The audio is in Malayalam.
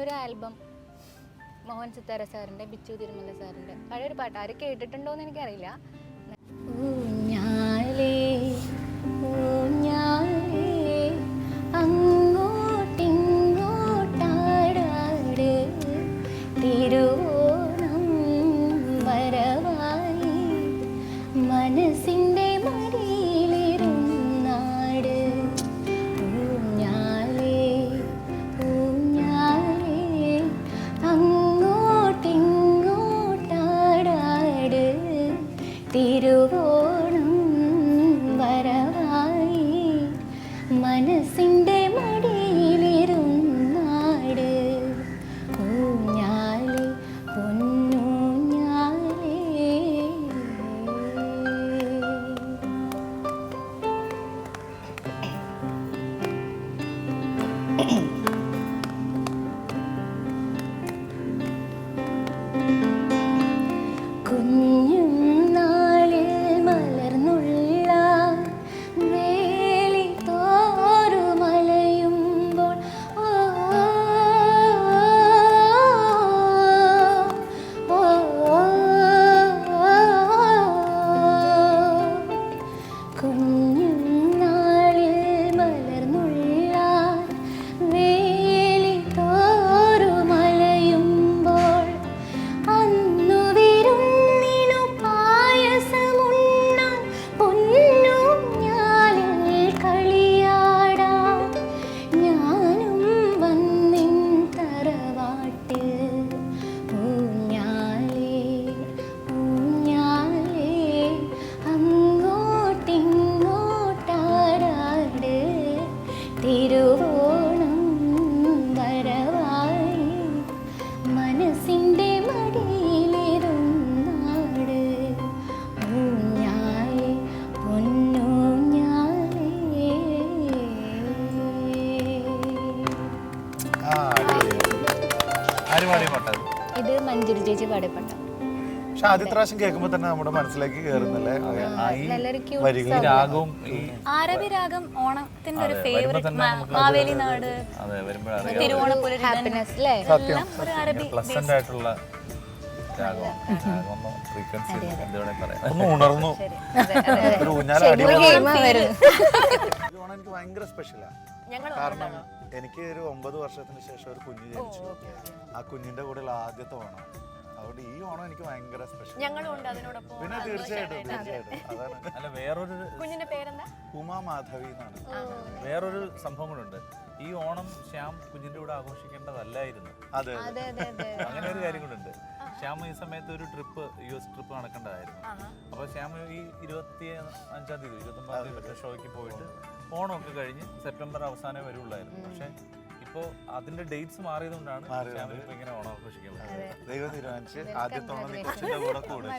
ഒരു ആൽബം മോഹൻ സിത്താര സാറിന്റെ ബിച്ചു തിരുമല സാറിന്റെ പഴയൊരു പാട്ട്. ആരും കേട്ടിട്ടുണ്ടോന്ന് എനിക്കറിയില്ല. പാടിയ ഇത് മഞ്ജുരി ചേച്ചി പക്ഷെ പ്രാവശ്യം കേൾക്കുമ്പോ തന്നെ നമ്മുടെ മനസ്സിലേക്ക് കേറുന്നല്ലേ? നല്ലൊരു. രാഗവും ആരവി രാഗം ഓണത്തിന്റെ ഒരു ഫേവറേറ്റ് മാവേലി നാട്. തിരുവോണപ്പുലരി ഹാപ്പിനെസ് അല്ലേ പ്ലസന്റ് ആയിട്ടുള്ള ഒന്ന് ഉണർന്നു. ഒരു എനിക്ക് ഭയങ്കര സ്പെഷ്യലാണ് കാരണം എനിക്ക് ഒരു ഒമ്പത് വർഷത്തിന് ശേഷം ഒരു കുഞ്ഞ് ജനിച്ചു. ആ കുഞ്ഞിന്റെ കൂടെയുള്ള ആദ്യത്തെ ഓണം. അതുകൊണ്ട് ഈ ഓണം എനിക്ക് ഭയങ്കര സ്പെഷ്യൽ ഞങ്ങളും ഉണ്ട് അതിനോടൊപ്പം. പിന്നെ തീർച്ചയായിട്ടും തീർച്ചയായിട്ടും. അതാണ്. അല്ല വേറൊരു കുഞ്ഞിന്റെ പേരെന്താ? ഉമാ മാധവി എന്നാണ്. വേറൊരു സംഭവം കൂടെ ഈ ഓണം ശ്യാം കുഞ്ഞിന്റെ കൂടെ ആഘോഷിക്കേണ്ടതല്ലായിരുന്നു. അതെ അതെ. അതെ അതെ അങ്ങനെ ഒരു കാര്യം കൂടെ ശ്യാം ഈ സമയത്ത് ഒരു ട്രിപ്പ് യു എസ് ട്രിപ്പ് നടക്കേണ്ടതായിരുന്നു. അപ്പോൾ ശ്യാം ഈ ഇരുപത്തി അഞ്ചാം തീയതി ഇരുപത്തി ഒമ്പതാം തീയതി ഷോയ്ക്ക് പോയിട്ട് ഓണമൊക്കെ കഴിഞ്ഞ് സെപ്റ്റംബർ അവസാനം വരുള്ളായിരുന്നു പക്ഷെ ഇപ്പോ അതിന്റെ ഡേറ്റ്സ് മാറിയതുകൊണ്ടാണ് മാറിയത്. കൊണ്ടാണ് ഇങ്ങനെ ഓണം ആഘോഷിക്കുന്നത്. ദൈവം തീരുമാനിച്ച് ആദ്യത്തെ ഓണം നീ കൊച്ചിന്റെ കൂടെ കൂടും